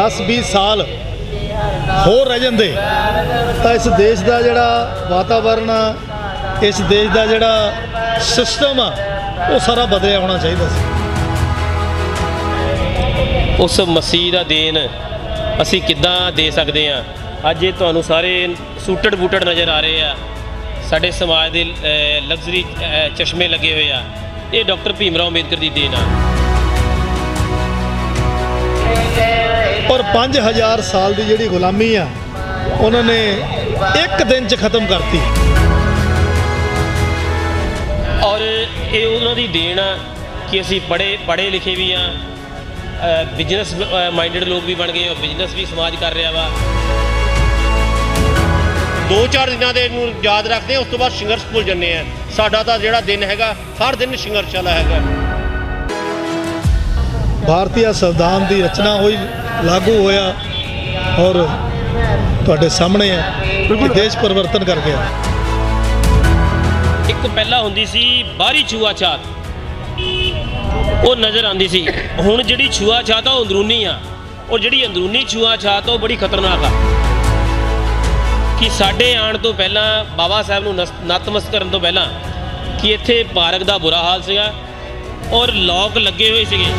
10-20 ਸਾਲ ਹੋਰ ਰਹਿ ਜਾਂਦੇ, ਤਾਂ ਇਸ ਦੇਸ਼ ਦਾ ਜਿਹੜਾ ਵਾਤਾਵਰਣ ਆ, ਇਸ ਦੇਸ਼ ਦਾ ਜਿਹੜਾ ਸਿਸਟਮ ਆ, ਉਹ ਸਾਰਾ ਬਦਲਿਆ ਹੋਣਾ ਚਾਹੀਦਾ ਸੀ। ਉਸ ਮਸੀਹ ਦਾ ਦੇਣ ਅਸੀਂ ਕਿੱਦਾਂ ਦੇ ਸਕਦੇ ਹਾਂ? ਅੱਜ ਇਹ ਤੁਹਾਨੂੰ ਸਾਰੇ ਸੂਟਡ ਬੂਟਡ ਨਜ਼ਰ ਆ ਰਹੇ ਆ। ਸਾਡੇ ਸਮਾਜ ਦੇ ਲਗਜ਼ਰੀ ਚਸ਼ਮੇ ਲੱਗੇ ਹੋਏ ਆ। ਇਹ ਡਾਕਟਰ ਭੀਮ ਰਾਓ ਅੰਬੇਦਕਰ ਦੀ ਦੇਣ ਆ ਔਰ 5000 ਸਾਲ ਦੀ ਜਿਹੜੀ ਗੁਲਾਮੀ ਆ ਉਹਨਾਂ ਨੇ ਇੱਕ ਦਿਨ 'ਚ ਖਤਮ ਕਰਤੀ। ਔਰ ਇਹ ਉਹਨਾਂ ਦੀ ਦੇਣ ਆ ਕਿ ਅਸੀਂ ਪੜ੍ਹੇ ਪੜ੍ਹੇ ਲਿਖੇ ਵੀ ਆ। ਬਿਜ਼ਨਸ ਮਾਈਂਡਡ ਲੋਕ ਵੀ ਬਣ ਗਏ ਔਰ ਬਿਜ਼ਨਸ ਵੀ ਸਮਾਜ ਕਰ ਰਿਹਾ ਵਾ। ਦੋ ਚਾਰ ਦਿਨਾਂ ਦੇ ਨੂੰ ਯਾਦ ਰੱਖਦੇ ਹਾਂ ਉਸ ਤੋਂ ਬਾਅਦ ਸੰਘਰਸ਼ ਭੁੱਲ ਜੰਨੇ ਆ ਸਾਡਾ ਤਾਂ ਜਿਹੜਾ ਦਿਨ ਹੈਗਾ ਹਰ ਦਿਨ ਸੰਘਰਸ਼ ਵਾਲਾ ਹੈਗਾ। ਭਾਰਤੀ ਸੰਵਿਧਾਨ ਦੀ ਰਚਨਾ ਹੋਈ ਲਾਗੂ ਹੋਇਆ ਔਰ ਤੁਹਾਡੇ ਸਾਹਮਣੇ ਆ ਕਿ ਦੇਸ਼ ਪਰਿਵਰਤਨ ਕਰ ਗਿਆ। ਇੱਕ ਪਹਿਲਾਂ ਹੁੰਦੀ ਸੀ ਬਾਹਰੀ ਛੂਆਛਾਤ ਉਹ ਨਜ਼ਰ ਆਉਂਦੀ ਸੀ। ਹੁਣ ਜਿਹੜੀ ਛੂਆਛਾਤ ਆ ਉਹ ਅੰਦਰੂਨੀ ਆ। ਔਰ ਜਿਹੜੀ ਅੰਦਰੂਨੀ ਛੂਆਛਾਤ ਆ ਉਹ ਬੜੀ ਖਤਰਨਾਕ ਆ। ਕਿ ਸਾਡੇ ਆਉਣ ਤੋਂ ਪਹਿਲਾਂ ਬਾਬਾ ਸਾਹਿਬ ਨੂੰ ਨਤਮਸਤ ਕਰਨ ਤੋਂ ਪਹਿਲਾਂ ਕਿ ਇੱਥੇ ਪਾਰਕ ਦਾ ਬੁਰਾ ਹਾਲ ਸੀਗਾ ਔਰ ਲੋਕ ਲੱਗੇ ਹੋਏ ਸੀਗੇ।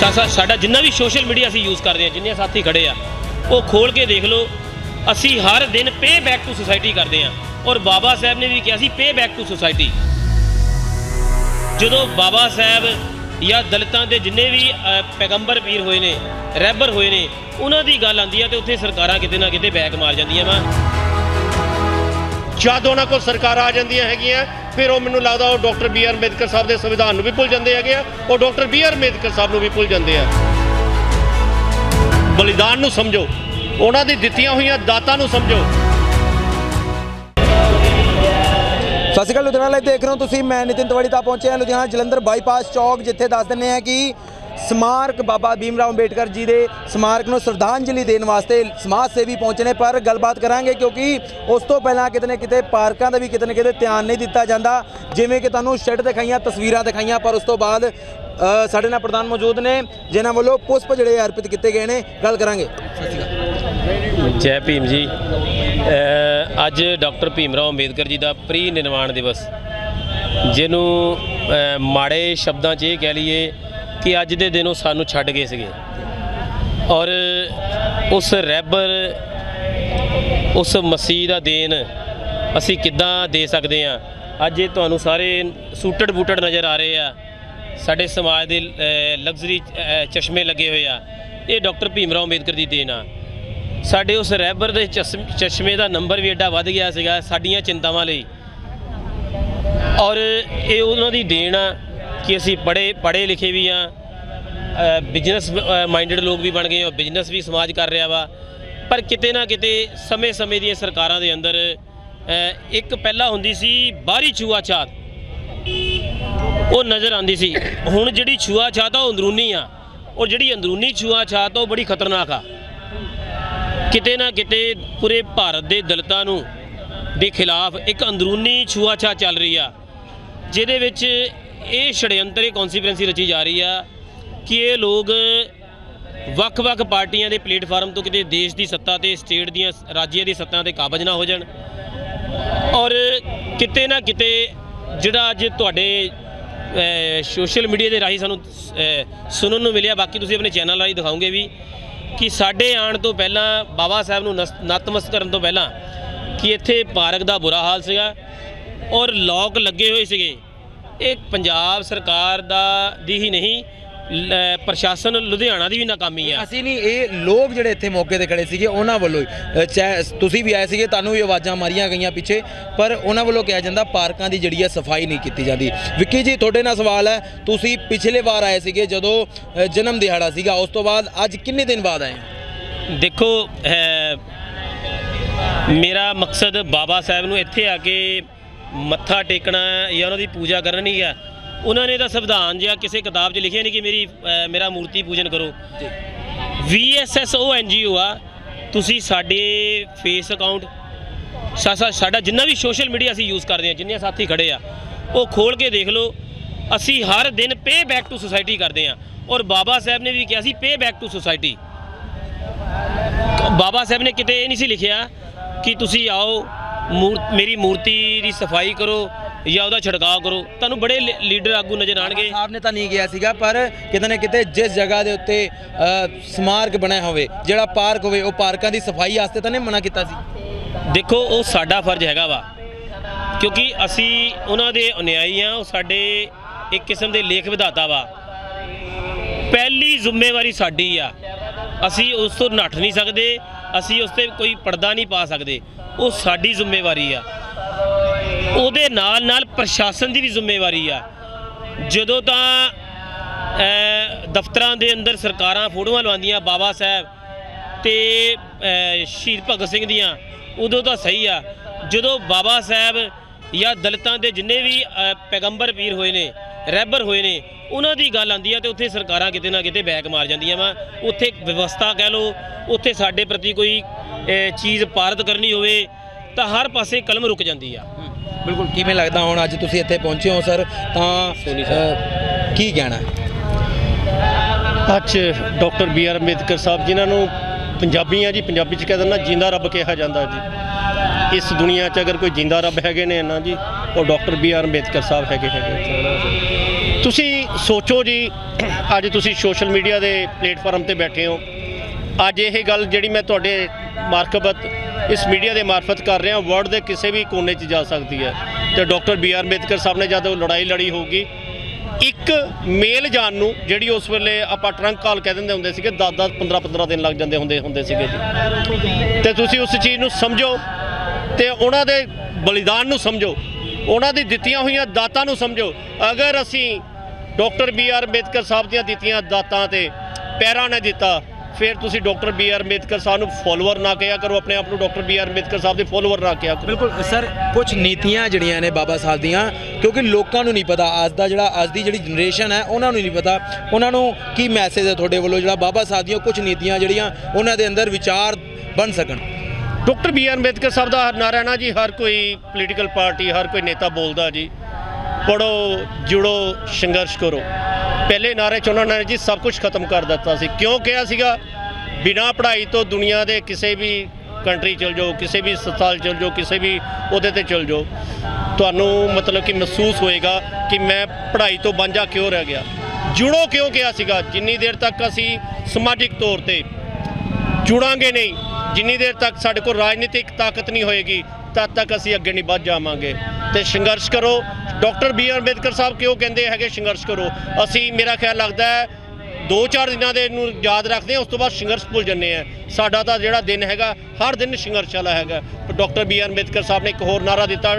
ਸਾ- ਸਾਡਾ ਜਿੰਨਾ ਵੀ ਸੋਸ਼ਲ ਮੀਡੀਆ ਅਸੀਂ ਯੂਜ਼ ਕਰਦੇ ਹਾਂ ਜਿੰਨੇ ਸਾਥੀ ਖੜੇ ਆ ਉਹ ਖੋਲ ਕੇ ਦੇਖ ਲਓ ਅਸੀਂ ਹਰ ਦਿਨ ਪੇ ਬੈਕ ਟੂ ਸੁਸਾਇਟੀ ਕਰਦੇ ਹਾਂ। ਔਰ ਬਾਬਾ ਸਾਹਿਬ ਨੇ ਵੀ ਕਿਹਾ ਸੀ ਪੇ ਬੈਕ ਟੂ ਸੁਸਾਇਟੀ ਜਦੋਂ ਬਾਬਾ ਸਾਹਿਬ ਜਾਂ ਦਲਿਤਾਂ ਦੇ ਜਿੰਨੇ ਵੀ ਅ, ਪੈਗੰਬਰ ਪੀਰ ਹੋਏ ਨੇ ਰਹਿਬਰ ਹੋਏ ਨੇ ਉਹਨਾਂ ਦੀ ਗੱਲ ਆਉਂਦੀ ਆ ਤੇ ਉੱਥੇ ਸਰਕਾਰਾਂ ਕਿਤੇ ਨਾ ਕਿਤੇ ਬੈਕ ਮਾਰ ਜਾਂਦੀਆਂ ਵਾ। ਜਦ ਉਹਨਾਂ ਕੋਲ ਸਰਕਾਰਾਂ ਆ ਜਾਂਦੀਆਂ ਹੈਗੀਆਂ ਫਿਰ ਉਹ ਮੈਨੂੰ ਲੱਗਦਾ ਉਹ doctor B R Ambedkar Sahib ਦੇ ਸੰਵਿਧਾਨ ਨੂੰ ਵੀ ਭੁੱਲ ਜਾਂਦੇ ਹੈਗੇ ਆ, ਉਹ doctor B R Ambedkar Sahib ਨੂੰ ਵੀ ਭੁੱਲ ਜਾਂਦੇ ਆ। ਬਲੀਦਾਨ ਨੂੰ ਸਮਝੋ, ਉਹਨਾਂ ਦੀ ਦਿੱਤੀਆਂ ਹੋਈਆਂ ਦਾਤਾਂ ਨੂੰ ਸਮਝੋ। ਸਤਿ ਸ਼੍ਰੀ ਅਕਾਲ, ਲੁਧਿਆਣਾ ਲਾਈਵ ਦੇਖ ਰਹੇ ਹੋ ਤੁਸੀਂ, ਮੈਂ ਨਿਤਿਨ ਤਵੜੀ ਤਾਂ ਪਹੁੰਚਿਆ, ਲੁਧਿਆਣਾ ਜਲੰਧਰ ਬਾਈਪਾਸ ਚੌਕ, ਜਿੱਥੇ ਦੱਸ ਦਿੰਨੇ ਆ ਕਿ ਸਮਾਰਕ ਬਾਬਾ ਭੀਮ ਰਾਓ ਅੰਬੇਡਕਰ ਜੀ ਦੇ ਸਮਾਰਕ ਨੂੰ ਸ਼ਰਧਾਂਜਲੀ ਦੇਣ ਵਾਸਤੇ ਸਮਾਜ ਸੇਵੀ ਪਹੁੰਚੇ ਨੇ, ਪਰ ਗੱਲਬਾਤ ਕਰਾਂਗੇ ਕਿਉਂਕਿ ਉਸ ਤੋਂ ਪਹਿਲਾਂ ਕਿਤੇ ਨਾ ਕਿਤੇ ਪਾਰਕਾਂ ਦਾ ਵੀ ਕਿਤੇ ਨਾ ਕਿਤੇ ਧਿਆਨ ਨਹੀਂ ਦਿੱਤਾ ਜਾਂਦਾ। ਜਿਵੇਂ ਕਿ ਤੁਹਾਨੂੰ ਸ਼ੈੱਡ ਦਿਖਾਈਆਂ, ਤਸਵੀਰਾਂ ਦਿਖਾਈਆਂ, ਪਰ ਉਸ ਤੋਂ ਬਾਅਦ ਸਾਡੇ ਨਾਲ ਪ੍ਰਧਾਨ ਮੌਜੂਦ ਨੇ, ਜਿਨ੍ਹਾਂ ਵੱਲੋਂ ਪੁਸ਼ਪ ਜਿਹੜੇ ਅਰਪਿਤ ਕੀਤੇ ਗਏ ਨੇ। ਗੱਲ ਕਰਾਂਗੇ। ਜੈ ਭੀਮ ਜੀ। ਅੱਜ ਡਾਕਟਰ ਭੀਮ ਰਾਓ ਅੰਬੇਦਕਰ ਜੀ ਦਾ ਪ੍ਰੀ ਨਿਰਵਾਣ ਦਿਵਸ। ਜਿਹਨੂੰ ਮਾੜੇ ਸ਼ਬਦਾਂ 'ਚ ਇਹ ਕਹਿ ਲਈਏ ਕਿ ਅੱਜ ਦੇ ਦਿਨ ਉਹ ਸਾਨੂੰ ਛੱਡ ਗਏ ਸੀਗੇ। ਔਰ ਉਸ ਰੈਬਰ, ਉਸ ਮਸੀਹ ਦਾ ਦੇਣ ਅਸੀਂ ਕਿੱਦਾਂ ਦੇ ਸਕਦੇ ਹਾਂ? ਅੱਜ ਇਹ ਤੁਹਾਨੂੰ ਸਾਰੇ ਸੂਟਡ ਬੂਟਡ ਨਜ਼ਰ ਆ ਰਹੇ ਆ। ਸਾਡੇ ਸਮਾਜ ਦੇ ਲਗਜ਼ਰੀ ਚਸ਼ਮੇ ਲੱਗੇ ਹੋਏ ਆ। ਇਹ ਡਾਕਟਰ ਭੀਮ ਰਾਓ ਅੰਬੇਦਕਰ ਦੀ ਦੇਣ ਆ। ਸਾਡੇ ਉਸ ਰੈਬਰ ਦੇ ਚਸ਼ਮ- ਚਸ਼ਮੇ ਦਾ ਨੰਬਰ ਵੀ ਐਡਾ ਵੱਧ ਗਿਆ ਸੀਗਾ ਸਾਡੀਆਂ ਚਿੰਤਾਵਾਂ ਲਈ। ਔਰ ਇਹ ਉਹਨਾਂ ਦੀ ਦੇਣ ਆ। ਕਿ ਅਸੀਂ ਪੜ੍ਹੇ ਪੜ੍ਹੇ ਲਿਖੇ ਵੀ ਆ ਬਿਜ਼ਨਸ ਮਾਈਂਡਡ ਲੋਕ ਵੀ ਬਣ ਗਏ ਔਰ ਬਿਜ਼ਨਸ ਵੀ ਸਮਾਜ ਕਰ ਰਿਹਾ ਵਾ। ਪਰ ਕਿਤੇ ਨਾ ਕਿਤੇ ਸਮੇਂ-ਸਮੇਂ ਦੀਆਂ ਸਰਕਾਰਾਂ ਦੇ ਅੰਦਰ ਇੱਕ ਪਹਿਲਾਂ ਹੁੰਦੀ ਸੀ ਬਾਹਰੀ ਛੂਆਛਾਤ। ਉਹ ਨਜ਼ਰ ਆਉਂਦੀ ਸੀ। ਹੁਣ ਜਿਹੜੀ ਛੂਆਛਾਤ ਆ, ਉਹ ਅੰਦਰੂਨੀ ਆ। ਔਰ ਜਿਹੜੀ ਅੰਦਰੂਨੀ ਛੂਆਛਾਤ ਆ, ਉਹ ਬੜੀ ਖਤਰਨਾਕ ਆ। ਕਿਤੇ ਨਾ ਕਿਤੇ ਪੂਰੇ ਭਾਰਤ ਦੇ ਦਲਿਤਾਂ ਨੂੰ ਦੇ ਖਿਲਾਫ ਇੱਕ ਅੰਦਰੂਨੀ ਛੂਆਛਾਤ ਚੱਲ ਰਹੀ ਆ, ਜਿਹਦੇ ਵਿੱਚ ਇਹ ਛੜਯੰਤਰ, ਇਹ ਕਨਸੀਕੁਐਂਸੀ ਰਚੀ ਜਾ ਰਹੀ ਆ ਕਿ ਇਹ ਲੋਕ ਵੱਖ-ਵੱਖ ਪਾਰਟੀਆਂ ਦੇ ਪਲੇਟਫਾਰਮ ਤੋਂ ਕਿਤੇ ਦੇਸ਼ ਦੀ ਸੱਤਾ ਤੇ ਸਟੇਟ ਦੀਆਂ ਰਾਜਿਆਂ ਦੀ ਸੱਤਾ ਤੇ ਕਾਬਜ ਨਾ ਹੋ ਜਾਣ। ਔਰ ਕਿਤੇ ਨਾ ਕਿਤੇ ਜਿਹੜਾ ਅੱਜ ਤੁਹਾਡੇ ਸੋਸ਼ਲ ਮੀਡੀਆ ਦੇ ਰਾਹੀਂ ਸਾਨੂੰ ਸੁਣਨ ਨੂੰ ਮਿਲਿਆ, ਬਾਕੀ ਤੁਸੀਂ ਆਪਣੇ ਚੈਨਲ ਰਾਹੀਂ ਦਿਖਾਓਗੇ ਵੀ ਕਿ ਸਾਡੇ ਆਉਣ ਤੋਂ ਪਹਿਲਾਂ, ਬਾਬਾ ਸਾਹਿਬ ਨੂੰ ਨਸ- ਨਤਮਸਤ ਕਰਨ ਤੋਂ ਪਹਿਲਾਂ ਕਿ ਇੱਥੇ ਪਾਰਕ ਦਾ ਬੁਰਾ ਹਾਲ ਸੀਗਾ ਔਰ ਲੋਕ ਲੱਗੇ ਹੋਏ ਸੀਗੇ। ਇਹ ਪੰਜਾਬ ਸਰਕਾਰ ਦਾ ਦੀ ਹੀ ਨਹੀਂ ਪ੍ਰਸ਼ਾਸਨ ਲੁਧਿਆਣਾ ਦੀ ਵੀ ਨਾਕਾਮੀ ਆ। ਅਸੀਂ ਨਹੀਂ ਇਹ ਲੋਕ ਜਿਹੜੇ ਇੱਥੇ ਮੌਕੇ ਤੇ ਖੜੇ ਸੀਗੇ ਉਹਨਾਂ ਵੱਲੋਂ ਤੁਸੀਂ ਵੀ ਆਏ ਸੀਗੇ ਤੁਹਾਨੂੰ ਵੀ ਆਵਾਜ਼ਾਂ ਮਾਰੀਆਂ ਗਈਆਂ ਪਿੱਛੇ ਪਰ ਉਹਨਾਂ ਵੱਲੋਂ ਕਿਹਾ ਜਾਂਦਾ ਪਾਰਕਾਂ ਦੀ ਜਿਹੜੀ ਹੈ ਸਫ਼ਾਈ ਨਹੀਂ ਕੀਤੀ ਜਾਂਦੀ। ਵਿੱਕੀ ਜੀ ਤੁਹਾਡੇ ਨਾਲ ਸਵਾਲ ਹੈ ਤੁਸੀਂ ਪਿਛਲੇ ਵਾਰ ਆਏ ਸੀਗੇ ਜਦੋਂ ਜਨਮ ਦਿਹਾੜਾ ਸੀਗਾ ਉਸ ਤੋਂ ਬਾਅਦ ਅੱਜ ਕਿੰਨੇ ਦਿਨ ਬਾਅਦ ਆਏ ਦੇਖੋ ਮੇਰਾ ਮਕਸਦ ਬਾਬਾ ਸਾਹਿਬ ਨੂੰ ਇੱਥੇ ਆ ਕੇ ਮੱਥਾ ਟੇਕਣਾ ਜਾਂ ਉਹਨਾਂ ਦੀ ਪੂਜਾ ਕਰਨਾ ਹੈ ਉਹਨਾਂ ਨੇ ਤਾਂ ਸੰਵਿਧਾਨ ਜਿਹਾ ਕਿਸੇ ਕਿਤਾਬ 'ਚ ਲਿਖਿਆ ਨਹੀਂ ਕਿ ਮੇਰੀ ਮੇਰਾ ਮੂਰਤੀ ਪੂਜਨ ਕਰੋ। VSS ਉਹ ਐਨਜੀਓ ਆ ਤੁਸੀਂ ਸਾਡੇ ਫੇਸ ਅਕਾਊਂਟ ਸਾ- ਸਾ- ਸਾਡਾ ਜਿੰਨਾ ਵੀ ਸੋਸ਼ਲ ਮੀਡੀਆ ਅਸੀਂ ਯੂਜ਼ ਕਰਦੇ ਹਾਂ ਜਿੰਨੇ ਸਾਥੀ ਖੜੇ ਆ ਉਹ ਖੋਲ ਕੇ ਦੇਖ ਲਓ ਅਸੀਂ ਹਰ ਦਿਨ ਪੇ ਬੈਕ ਟੂ ਸੁਸਾਇਟੀ ਕਰਦੇ ਹਾਂ ਔਰ ਬਾਬਾ ਸਾਹਿਬ ਨੇ ਵੀ ਕਿਹਾ ਸੀ pay back to society Baba Sahib ਨੇ ਕਿਤੇ ਇਹ ਨਹੀਂ ਸੀ ਲਿਖਿਆ ਕਿ ਤੁਸੀਂ ਆਓ ਮੂਰ- ਮੇਰੀ ਮੂਰਤੀ ਦੀ ਸਫ਼ਾਈ ਕਰੋ ਜਾਂ ਉਹਦਾ ਛਿੜਕਾਅ ਕਰੋ। ਤੁਹਾਨੂੰ ਬੜੇ ਲੀ- ਲੀਡਰ ਆਗੂ ਨਜ਼ਰ ਆਣਗੇ ਸਾਹਿਬ ਨੇ ਤਾਂ ਨਹੀਂ ਗਿਆ ਸੀਗਾ ਪਰ ਕਿਤੇ ਨਾ ਕਿਤੇ ਜਿਸ ਜਗ੍ਹਾ ਦੇ ਉੱਤੇ ਅ, ਸਮਾਰਕ ਬਣਿਆ ਹੋਵੇ ਜਿਹੜਾ ਪਾਰਕ ਹੋਵੇ ਉਹ ਪਾਰਕਾਂ ਦੀ ਸਫ਼ਾਈ ਵਾਸਤੇ ਤਾਂ ਨਹੀਂ ਮਨਾ ਕੀਤਾ ਸੀ। ਦੇਖੋ ਉਹ ਸਾਡਾ ਫਰਜ਼ ਹੈਗਾ ਵਾ ਕਿਉਂਕਿ ਅਸੀਂ ਉਹਨਾਂ ਦੇ ਅਨੁਯਾਈ ਆ ਉਹ ਸਾਡੇ ਇੱਕ ਕਿਸਮ ਦੇ ਲੇਖ ਵਿਧਾਤਾ ਵਾ। ਪਹਿਲੀ ਜ਼ਿੰਮੇਵਾਰੀ ਸਾਡੀ ਆ। ਅਸੀਂ ਉਸ ਤੋਂ ਨੱਠ ਨਹੀਂ ਸਕਦੇ ਅਸੀਂ ਉਸ ਤੇ ਕੋਈ ਪਰਦਾ ਨਹੀਂ ਪਾ ਸਕਦੇ। ਉਹ ਸਾਡੀ ਜ਼ਿੰਮੇਵਾਰੀ ਆ। ਉਹਦੇ ਨਾਲ ਨਾਲ ਪ੍ਰਸ਼ਾਸਨ ਦੀ ਵੀ ਜ਼ਿੰਮੇਵਾਰੀ ਆ। ਜਦੋਂ ਤਾਂ ਦਫ਼ਤਰਾਂ ਦੇ ਅੰਦਰ ਸਰਕਾਰਾਂ ਫੋਟੋਆਂ ਲਵਾਉਂਦੀਆਂ, ਬਾਬਾ ਸਾਹਿਬ ਤੇ ਸ਼ਹੀਦ ਭਗਤ ਸਿੰਘ ਦੀਆਂ, ਉਦੋਂ ਤਾਂ ਸਹੀ ਆ। ਜਦੋਂ ਬਾਬਾ ਸਾਹਿਬ ਜਾਂ ਦਲਿਤਾਂ ਦੇ ਜਿੰਨੇ ਵੀ ਪੈਗੰਬਰ ਪੀਰ ਹੋਏ ਨੇ ਰਹਿਬਰ ਹੋਏ ਨੇ ਉਹਨਾਂ ਦੀ ਗੱਲ ਆਂਦੀ ਆ ਤੇ ਉੱਥੇ ਸਰਕਾਰਾਂ ਕਿਤੇ ਨਾ ਕਿਤੇ ਬੈਕ ਮਾਰ ਜਾਂਦੀਆਂ ਵਾ। ਉੱਥੇ ਵਿਵਸਥਾ ਕਹਿ ਲਓ ਉੱਥੇ ਸਾਡੇ ਪ੍ਰਤੀ ਕੋਈ ਚੀਜ਼ ਪਾਰਤ ਕਰਨੀ ਹੋਵੇ ਤਾਂ ਹਰ ਪਾਸੇ ਕਲਮ ਰੁਕ ਜਾਂਦੀ ਆ। ਬਿਲਕੁਲ ਕਿਵੇਂ ਲੱਗਦਾ ਹੁਣ ਅੱਜ ਤੁਸੀਂ ਇੱਥੇ ਪਹੁੰਚੇ ਹੋ ਸਰ? ਤਾਂ ਕੀ ਕਹਿਣਾ? ਅੱਜ doctor B R Ambedkar Sahib ਜਿਨ੍ਹਾਂ ਨੂੰ ਪੰਜਾਬੀ ਆ ਜੀ ਪੰਜਾਬੀ ਚ ਕਹਿ ਦਿੰਦਾ ਜਿੰਦਾ ਰੱਬ ਕਿਹਾ ਜਾਂਦਾ ਜੀ। ਇਸ ਦੁਨੀਆ 'ਚ ਅਗਰ ਕੋਈ ਜਿੰਦਾ ਰੱਬ ਹੈਗੇ ਨੇ ਨਾ ਜੀ ਉਹ doctor B R Ambedkar Sahib ਹੈਗੇ ਹੈਗੇ। ਤੁਸੀਂ ਸੋਚੋ ਜੀ, ਅੱਜ ਤੁਸੀਂ ਸੋਸ਼ਲ ਮੀਡੀਆ ਦੇ ਪਲੇਟਫਾਰਮ ਤੇ ਬੈਠੇ ਹੋ। ਅੱਜ ਇਹ ਗੱਲ ਜਿਹੜੀ ਮੈਂ ਤੁਹਾਡੇ ਮਾਰਕਬਤ ਇਸ ਮੀਡੀਆ ਦੇ ਮਾਰਫਤ ਕਰ ਰਿਹਾ ਵਰਲਡ ਦੇ ਕਿਸੇ ਵੀ ਕੋਨੇ 'ਚ ਜਾ ਸਕਦੀ ਹੈ। ਤੇ doctor B R Ambedkar Sahib ਨੇ ਜਦ ਉਹ ਲੜਾਈ ਲੜੀ ਹੋਊਗੀ, ਇੱਕ ਮੇਲ ਜਾਣ ਨੂੰ ਜਿਹੜੀ ਉਸ ਵੇਲੇ ਆਪਾਂ ਟਰੰਕ ਕਾਲ ਕਹਿ ਦਿੰਦੇ ਹੁੰਦੇ ਸੀਗੇ 10 10 15 15 ਦਿਨ ਲੱਗ ਜਾਂਦੇ ਹੁੰਦੇ ਹੁੰਦੇ ਸੀਗੇ ਜੀ। ਤੇ ਤੁਸੀਂ ਉਸ ਚੀਜ਼ ਨੂੰ ਸਮਝੋ ਤੇ ਉਹਨਾਂ ਦੇ ਬਲੀਦਾਨ ਨੂੰ ਸਮਝੋ, ਉਹਨਾਂ ਦੀ ਦਿੱਤੀਆਂ ਹੋਈਆਂ ਦਾਤਾਂ ਨੂੰ ਸਮਝੋ। ਅਗਰ ਅਸੀਂ doctor B R Ambedkar Sahib ਦੀਆਂ ਦਿੱਤੀਆਂ ਦਾਤਾਂ ਤੇ ਪੈਰਾਂ ਨੇ ਦਿੱਤਾ। ਫਿਰ ਤੁਸੀਂ doctor B R Ambedkar Sahib ਨੂੰ ਫਾਲੋਅਰ ਨਾ ਕਿਹਾ ਕਰੋ ਆਪਣੇ ਆਪ ਨੂੰ doctor B R Ambedkar Sahib ਦੇ ਫਾਲੋਅਰ ਨਾ ਕਿਹਾ ਕਰੋ। ਬਿਲਕੁਲ ਸਰ ਕੁਝ ਨੀਤੀਆਂ ਜਿਹੜੀਆਂ ਨੇ ਬਾਬਾ ਸਾਹਿਬ ਦੀਆਂ ਕਿਉਂਕਿ ਲੋਕਾਂ ਨੂੰ ਨਹੀਂ ਪਤਾ ਅੱਜ ਦਾ ਜਿਹੜਾ ਅੱਜ ਦੀ ਜਿਹੜੀ ਜਨਰੇਸ਼ਨ ਹੈ ਉਹਨਾਂ ਨੂੰ ਨਹੀਂ ਪਤਾ। ਉਹਨਾਂ ਨੂੰ ਕੀ ਮੈਸੇਜ ਹੈ ਤੁਹਾਡੇ ਵੱਲੋਂ ਜਿਹੜਾ ਬਾਬਾ ਸਾਹਿਬ ਦੀਆਂ ਕੁਝ ਨੀਤੀਆਂ ਜਿਹੜੀਆਂ ਉਹਨਾਂ ਦੇ ਅੰਦਰ ਵਿਚਾਰ ਬਣ ਸਕਣ? Doctor B R Ambedkar Sahib ਦਾ ਨਾਰਾ ਨਾ ਜੀ ਹਰ ਕੋਈ ਪੋਲੀਟੀਕਲ ਪਾਰਟੀ ਹਰ ਕੋਈ ਨੇਤਾ ਬੋਲਦਾ ਜੀ। ਪੜੋ ਜੁੜੋ, ਸੰਘਰਸ਼ ਕਰੋ। ਪਹਿਲੇ ਨਾਰੇ 'ਚ ਉਹਨਾਂ ਨੇ ਜੀ ਸਭ ਕੁਝ ਖਤਮ ਕਰ ਦਿੱਤਾ ਸੀ। ਕਿਉਂ ਕਿਹਾ ਸੀਗਾ? ਬਿਨਾ ਪੜ੍ਹਾਈ ਤੋਂ ਦੁਨੀਆ ਦੇ ਕਿਸੇ ਵੀ ਕੰਟਰੀ ਚਲ ਜਾਓ, ਕਿਸੇ ਵੀ ਹਸਪਤਾਲ ਚਲ ਜਾਓ, ਕਿਸੇ ਵੀ ਉਹਦੇ ਤੇ ਚਲ ਜਾਓ, ਤੁਹਾਨੂੰ ਮਤਲਬ ਕਿ ਮਹਿਸੂਸ ਹੋਏਗਾ ਕਿ ਮੈਂ ਪੜ੍ਹਾਈ ਤੋਂ ਵਾਂਝਾ ਕਿਉਂ ਰਹਿ ਗਿਆ? ਜੁੜੋ ਕਿਉਂ ਕਿਹਾ ਸੀਗਾ? ਜਿੰਨੀ ਦੇਰ ਤੱਕ ਅਸੀਂ ਸਮਾਜਿਕ ਤੌਰ ਤੇ ਜੁੜਾਂਗੇ ਨਹੀਂ, ਜਿੰਨੀ ਦੇਰ ਤੱਕ ਸਾਡੇ ਕੋਲ ਰਾਜਨੀਤਿਕ ਤਾਕਤ ਨਹੀਂ ਹੋਏਗੀ, ਤਦ ਤੱਕ ਅਸੀਂ ਅੱਗੇ ਨਹੀਂ ਵੱਧ ਜਾਵਾਂਗੇ। ਤੇ ਸੰਘਰਸ਼ ਕਰੋ doctor B R Ambedkar Sahib ਕਿਉਂ ਕਹਿੰਦੇ ਹੈਗੇ ਸੰਘਰਸ਼ ਕਰੋ? ਅਸੀਂ, ਮੇਰਾ ਖਿਆਲ ਲੱਗਦਾ ਹੈ ਦੋ ਚਾਰ ਦਿਨਾਂ ਦੇ ਨੂੰ ਯਾਦ ਰੱਖਦੇ ਹਾਂ, ਉਸ ਤੋਂ ਬਾਅਦ ਸੰਘਰਸ਼ ਭੁੱਲ ਜੰਨੇ ਆ ਸਾਡਾ ਤਾਂ ਜਿਹੜਾ ਦਿਨ ਹੈਗਾ, ਹਰ ਦਿਨ ਸੰਘਰਸ਼ ਵਾਲਾ ਹੈਗਾ। Doctor B R Ambedkar Sahib ਨੇ ਇੱਕ ਹੋਰ ਨਾਰਾ ਦਿੱਤਾ।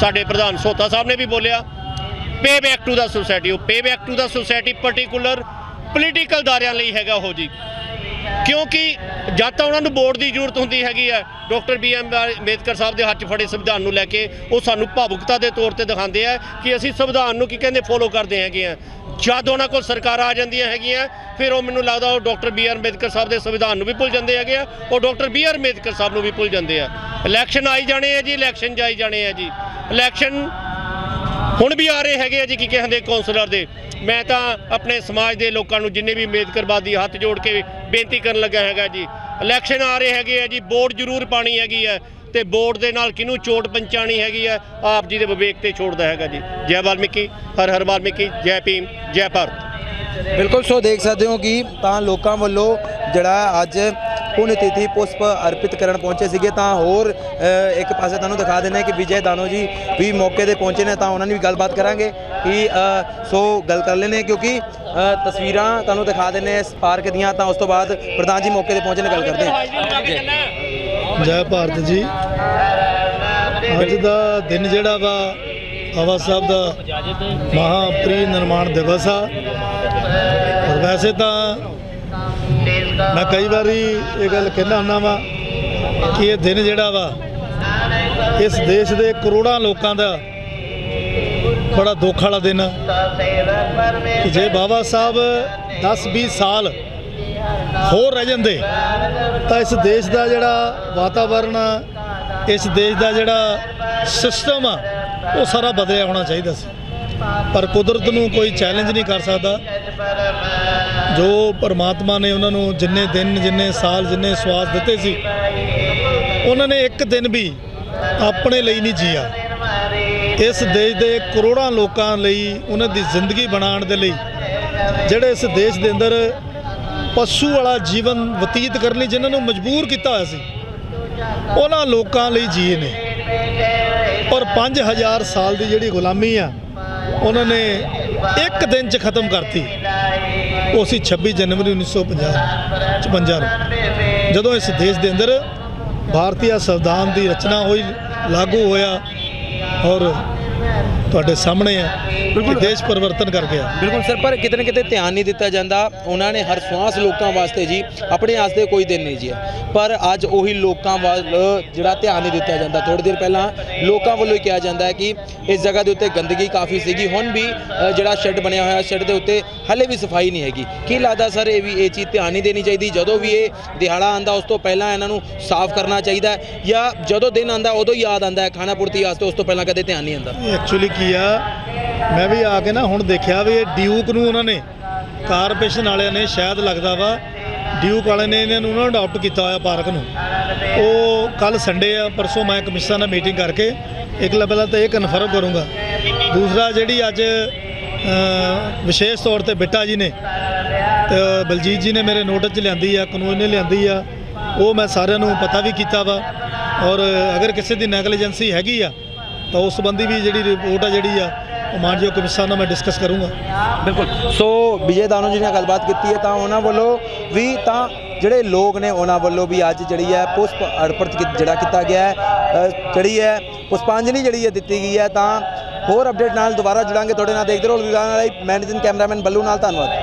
ਸਾਡੇ ਪ੍ਰਧਾਨ ਸੋਤਾ ਸਾਹਿਬ ਨੇ ਵੀ ਬੋਲਿਆ ਪੇ ਬੈਕ ਟੂ ਦਾ ਸੋਸਾਇਟੀ ਉਹ ਪੇ ਬੈਕ ਟੂ ਦਾ ਸੋਸਾਇਟੀ ਪਾਰਟਿਕੂਲਰ ਪੋਲੀਟੀਕਲ ਦਾਇਰਿਆਂ ਲਈ ਹੈਗਾ ਉਹ ਜੀ। ਕਿਉਂਕਿ ਜਦ ਤਾਂ ਉਹਨਾਂ ਨੂੰ ਬੋਰਡ ਦੀ ਜ਼ਰੂਰਤ ਹੁੰਦੀ ਹੈਗੀ ਹੈ, doctor B M Ambedkar Sahib ਦੇ ਹੱਥ 'ਚ ਫੜੇ ਸੰਵਿਧਾਨ ਨੂੰ ਲੈ ਕੇ, ਉਹ ਸਾਨੂੰ ਭਾਵੁਕਤਾ ਦੇ ਤੌਰ ਤੇ ਦਿਖਾਉਂਦੇ ਆ ਕਿ ਅਸੀਂ ਸੰਵਿਧਾਨ ਨੂੰ ਕੀ ਕਹਿੰਦੇ ਫੋਲੋ ਕਰਦੇ ਹੈਗੇ ਆ। ਜਦ ਉਹਨਾਂ ਕੋਲ ਸਰਕਾਰਾਂ ਆ ਜਾਂਦੀਆਂ ਹੈਗੀਆਂ, ਫਿਰ ਉਹ ਮੈਨੂੰ ਲੱਗਦਾ ਉਹ doctor B R Ambedkar Sahib ਦੇ ਸੰਵਿਧਾਨ ਨੂੰ ਵੀ ਭੁੱਲ ਜਾਂਦੇ ਹੈਗੇ ਆ, ਉਹ doctor B R Ambedkar Sahib ਨੂੰ ਵੀ ਭੁੱਲ ਜਾਂਦੇ ਆ। ਇਲੈਕਸ਼ਨ ਆਈ ਜਾਣੇ ਆ ਜੀ, ਇਲੈਕਸ਼ਨ ਜਾਈ ਜਾਣੇ ਆ ਜੀ। ਇਲੈਕਸ਼ਨ ਹੁਣ ਵੀ ਆ ਰਹੇ ਹੈਗੇ ਆ ਜੀ, ਕੀ ਕਹਿੰਦੇ ਕਾਉਂਸਲਰ ਦੇ। ਮੈਂ ਤਾਂ ਆਪਣੇ ਸਮਾਜ ਦੇ ਲੋਕਾਂ ਨੂੰ ਜਿੰਨੇ ਵੀ ਅੰਬੇਦਕਰਵਾਦੀ ਹੱਥ ਜੋੜ ਕੇ ਬੇਨਤੀ ਕਰਨ ਲੱਗਾ ਹੈਗਾ ਜੀ ਇਲੈਕਸ਼ਨ ਆ ਰਹੇ ਹੈਗੇ ਆ ਜੀ ਵੋਟ ਜ਼ਰੂਰ ਪਾਣੀ ਹੈਗੀ ਹੈ ਤੇ ਵੋਟ ਦੇ ਨਾਲ ਕਿਹਨੂੰ ਚੋਟ ਪੰਚਾਣੀ ਹੈਗੀ ਹੈ ਆਪ ਜੀ ਦੇ ਵਿਵੇਕ ਤੇ ਛੋੜਦਾ ਹੈਗਾ ਜੀ। ਜੈ ਵਾਲਮੀਕੀ, ਹਰ ਹਰ ਵਾਲਮੀਕੀ, ਜੈ ਭੀਮ, ਜੈ ਭਾਰਤ। ਬਿਲਕੁਲ, ਸੋ ਦੇਖ ਸਕਦੇ ਹੋ ਕਿ ਤਾਂ ਲੋਕਾਂ ਵੱਲੋਂ ਜਿਹੜਾ ਅੱਜ ਪੁण्य ਤਿਥੀ ਪੁਸ਼ਪ ਅਰਪਿਤ ਕਰਨ ਪਹੁੰਚੇ ਸੀਗੇ, ਤਾਂ ਹੋਰ ਇੱਕ ਪਾਸੇ ਤੁਹਾਨੂੰ ਦਿਖਾ ਦਿੰਦੇ ਕਿ ਵਿਜੇ ਦਾਨੋ ਜੀ ਵੀ ਮੌਕੇ ਤੇ ਪਹੁੰਚੇ ਨੇ, ਤਾਂ ਉਹਨਾਂ ਨੇ ਵੀ ਗੱਲਬਾਤ ਕਰਾਂਗੇ। ਕਿ ਸੋ ਗੱਲ ਕਰ ਲੈਨੇ ਕਿਉਂਕਿ ਤਸਵੀਰਾਂ ਤੁਹਾਨੂੰ ਦਿਖਾ ਦਿੰਦੇ ਇਸ ਪਾਰਕ ਦੀਆਂ, ਤਾਂ ਉਸ ਤੋਂ ਬਾਅਦ ਪ੍ਰਧਾਨ ਜੀ ਮੌਕੇ ਤੇ ਪਹੁੰਚੇ ਨੇ ਗੱਲ ਕਰਦੇ ਹਾਂ। ਜੈ ਭਾਰਤ ਜੀ। ਅੱਜ ਦਾ ਦਿਨ ਜਿਹੜਾ ਵਾ, ਬਾਬਾ ਸਾਹਿਬ ਦਾ ਮਹਾ ਪ੍ਰੀ ਨਿਰਮਾਣ ਦਿਵਸ ਆ। ਵੈਸੇ ਤਾਂ ਮੈਂ ਕਈ ਵਾਰੀ ਇਹ ਗੱਲ ਕਹਿੰਦਾ ਹੁੰਦਾ ਵਾ ਕਿ ਇਹ ਦਿਨ ਜਿਹੜਾ ਵਾ, ਇਸ ਦੇਸ਼ ਦੇ ਕਰੋੜਾਂ ਲੋਕਾਂ ਦਾ ਬੜਾ ਦੁੱਖ ਵਾਲਾ ਦਿਨ ਆ। ਕਿ ਜੇ ਬਾਬਾ ਸਾਹਿਬ 10 20 ਸਾਲ ਹੋਰ ਰਹਿ ਜਾਂਦੇ ਤਾਂ ਇਸ ਦੇਸ਼ ਦਾ ਜਿਹੜਾ ਵਾਤਾਵਰਣ ਆ, ਇਸ ਦੇਸ਼ ਦਾ ਜਿਹੜਾ ਸਿਸਟਮ ਆ ਉਹ ਸਾਰਾ ਬਦਲਿਆ ਹੋਣਾ ਚਾਹੀਦਾ ਸੀ। ਪਰ ਕੁਦਰਤ ਨੂੰ ਕੋਈ ਚੈਲੰਜ ਨਹੀਂ ਕਰ ਸਕਦਾ। ਜੋ ਪਰਮਾਤਮਾ ਨੇ ਉਹਨਾਂ ਨੂੰ ਜਿੰਨੇ ਦਿਨ ਜਿੰਨੇ ਸਾਲ ਜਿੰਨੇ ਸਵਾਸ ਦਿੱਤੇ ਸੀ ਉਹਨਾਂ ਨੇ ਇੱਕ ਦਿਨ ਵੀ ਆਪਣੇ ਲਈ ਨਹੀਂ ਜੀਆ। ਇਸ ਦੇਸ਼ ਦੇ ਕਰੋੜਾਂ ਲੋਕਾਂ ਲਈ, ਉਹਨਾਂ ਦੀ ਜ਼ਿੰਦਗੀ ਬਣਾਉਣ ਦੇ ਲਈ, ਜਿਹੜੇ ਇਸ ਦੇਸ਼ ਦੇ ਅੰਦਰ ਪਸ਼ੂ ਵਾਲਾ ਜੀਵਨ ਬਤੀਤ ਕਰਨ ਲਈ ਜਿਨ੍ਹਾਂ ਨੂੰ ਮਜਬੂਰ ਕੀਤਾ ਹੋਇਆ ਸੀ, ਉਹਨਾਂ ਲੋਕਾਂ ਲਈ ਜੀਏ ਨੇ। ਪਰ 5000 ਸਾਲ ਦੀ ਜਿਹੜੀ ਗੁਲਾਮੀ ਆ, ਉਹਨਾਂ ਨੇ ਇੱਕ ਦਿਨ 'ਚ ਖਤਮ ਕਰਤੀ। ਉਹ ਸੀ 26 ਜਨਵਰੀ 1950 56 ਨੂੰ। ਜਦੋਂ ਇਸ ਦੇਸ਼ ਦੇ ਅੰਦਰ ਭਾਰਤੀ ਸੰਵਿਧਾਨ ਦੀ ਰਚਨਾ ਹੋਈ, ਲਾਗੂ ਹੋਇਆ ਔਰ ਤੁਹਾਡੇ ਸਾਹਮਣੇ ਆ ਕਿ ਦੇਸ਼ ਪਰਿਵਰਤਨ ਕਰ ਗਿਆ। ਬਿਲਕੁਲ ਸਰ ਪਰ ਕਿਤੇ ਨਾ ਕਿਤੇ ਧਿਆਨ ਨਹੀਂ ਦਿੱਤਾ ਜਾਂਦਾ। ਉਹਨਾਂ ਨੇ ਹਰ ਸਵਾਸ ਲੋਕਾਂ ਵਾਸਤੇ ਜੀ ਆਪਣੇ ਵਾਸਤੇ ਕੋਈ ਦਿਨ ਨਹੀਂ ਜੀਆ ਪਰ ਅੱਜ ਉਹੀ ਲੋਕਾਂ ਵੱਲ ਜਿਹੜਾ ਧਿਆਨ ਨਹੀਂ ਦਿੱਤਾ ਜਾਂਦਾ। ਥੋੜੀ ਦੇਰ ਪਹਿਲਾਂ ਲੋਕਾਂ ਵੱਲੋਂ ਹੀ ਕਿਹਾ ਜਾਂਦਾ ਹੈ ਕਿ ਇਸ ਜਗ੍ਹਾ ਦੇ ਉੱਤੇ ਗੰਦਗੀ ਕਾਫੀ ਸੀਗੀ। ਹੁਣ ਵੀ ਜਿਹੜਾ ਸ਼ੈੱਡ ਬਣਿਆ ਹੋਇਆ ਸ਼ੈੱਡ ਦੇ ਉੱਤੇ ਹਲੇ ਵੀ ਸਫ਼ਾਈ ਨਹੀਂ ਹੈਗੀ। ਕੀ ਲੱਗਦਾ ਸਰ ਇਹ ਵੀ ਇਹ ਚੀਜ਼ ਧਿਆਨ ਨਹੀਂ ਦੇਣੀ ਚਾਹੀਦੀ? ਜਦੋਂ ਵੀ ਇਹ ਦਿਹਾੜਾ ਆਂਦਾ ਉਸ ਤੋਂ ਪਹਿਲਾਂ ਇਹਨਾਂ ਨੂੰ ਸਾਫ਼ ਕਰਨਾ ਚਾਹੀਦਾ ਜਾਂ ਜਦੋਂ ਦਿਨ ਆਂਦਾ ਉਦੋਂ ਹੀ ਯਾਦ ਆਂਦਾ ਹੈ। ਖਾਣਾ ਪੂਰਤੀ ਵਾਸਤੇ ਉਸ ਤੋਂ ਪਹਿਲਾਂ ਕਦੇ ਧਿਆਨ ਨਹੀਂ ਆਂਦਾ ਐਕਚੁਅਲੀ ਕੀ ਆ? ਮੈਂ ਵੀ ਆ ਕੇ ਨਾ ਹੁਣ ਦੇਖਿਆ ਵੀ ਇਹ ਡਿਊਕ ਨੂੰ ਉਹਨਾਂ ਨੇ ਕਾਰਪੋਰੇਸ਼ਨ ਵਾਲਿਆਂ ਨੇ ਸ਼ਾਇਦ ਲੱਗਦਾ ਵਾ ਡਿਊਕ ਵਾਲਿਆਂ ਨੇ ਇਹਨਾਂ ਨੂੰ ਨਾ ਅਡਾਪਟ ਕੀਤਾ ਹੋਇਆ ਪਾਰਕ ਨੂੰ। ਉਹ ਕੱਲ ਸੰਡੇ ਆ, ਪਰਸੋਂ ਮੈਂ ਕਮਿਸ਼ਨਰ ਨਾਲ ਮੀਟਿੰਗ ਕਰਕੇ ਇੱਕ ਲੈਵਲ ਤਾਂ ਇਹ ਕਨਫਰਮ ਕਰੂੰਗਾ। ਦੂਸਰਾ ਜਿਹੜੀ ਅੱਜ ਵਿਸ਼ੇਸ਼ ਤੌਰ ਤੇ ਬਿੱਟਾ ਜੀ ਨੇ ਤੇ ਬਲਜੀਤ ਜੀ ਨੇ ਮੇਰੇ ਨੋਟਿਸ 'ਚ ਲਿਆਂਦੀ ਆ, ਕਾਨੂੰਨ ਨੇ ਲਿਆਂਦੀ ਆ, ਉਹ ਮੈਂ ਸਾਰਿਆਂ ਨੂੰ ਪਤਾ ਵੀ ਕੀਤਾ ਵਾ। ਔਰ ਅਗਰ ਕਿਸੇ ਦੀ ਨੈਗਲੀਜੈਂਸੀ ਹੈਗੀ ਆ, ਤਾਂ ਉਸ ਸੰਬੰਧੀ ਵੀ ਜਿਹੜੀ ਰਿਪੋਰਟ ਆ ਜਿਹੜੀ ਆ ਉਹ ਮਾਨਯੋਗ ਨਾਲ ਮੈਂ ਡਿਸਕਸ ਕਰੂੰਗਾ। ਬਿਲਕੁਲ। ਸੋ ਵਿਜੇ ਦਾਨੋ ਜੀ ਨਾਲ ਗੱਲਬਾਤ ਕੀਤੀ ਹੈ, ਤਾਂ ਉਹਨਾਂ ਵੱਲੋਂ ਵੀ ਤਾਂ ਜਿਹੜੇ ਲੋਕ ਨੇ ਉਹਨਾਂ ਵੱਲੋਂ ਵੀ ਅੱਜ ਜਿਹੜੀ ਹੈ ਪੁਸ਼ਪ ਅਰਪਿਤ ਜਿਹੜਾ ਕੀਤਾ ਗਿਆ ਹੈ ਜਿਹੜੀ ਹੈ ਪੁਸ਼ਪਾਂਜਲੀ ਜਿਹੜੀ ਹੈ ਦਿੱਤੀ ਗਈ ਹੈ, ਤਾਂ ਹੋਰ ਅਪਡੇਟ ਨਾਲ ਦੁਬਾਰਾ ਜੁੜਾਂਗੇ। ਤੁਹਾਡੇ ਨਾਲ ਦੇਖਦੇ ਰਹੋ, ਲੁਧਿਆਣਾ ਲਾਈਵ ਮੈਂ ਕੈਮਰਾਮੈਨ ਬੱਲੂ ਨਾਲ, ਧੰਨਵਾਦ।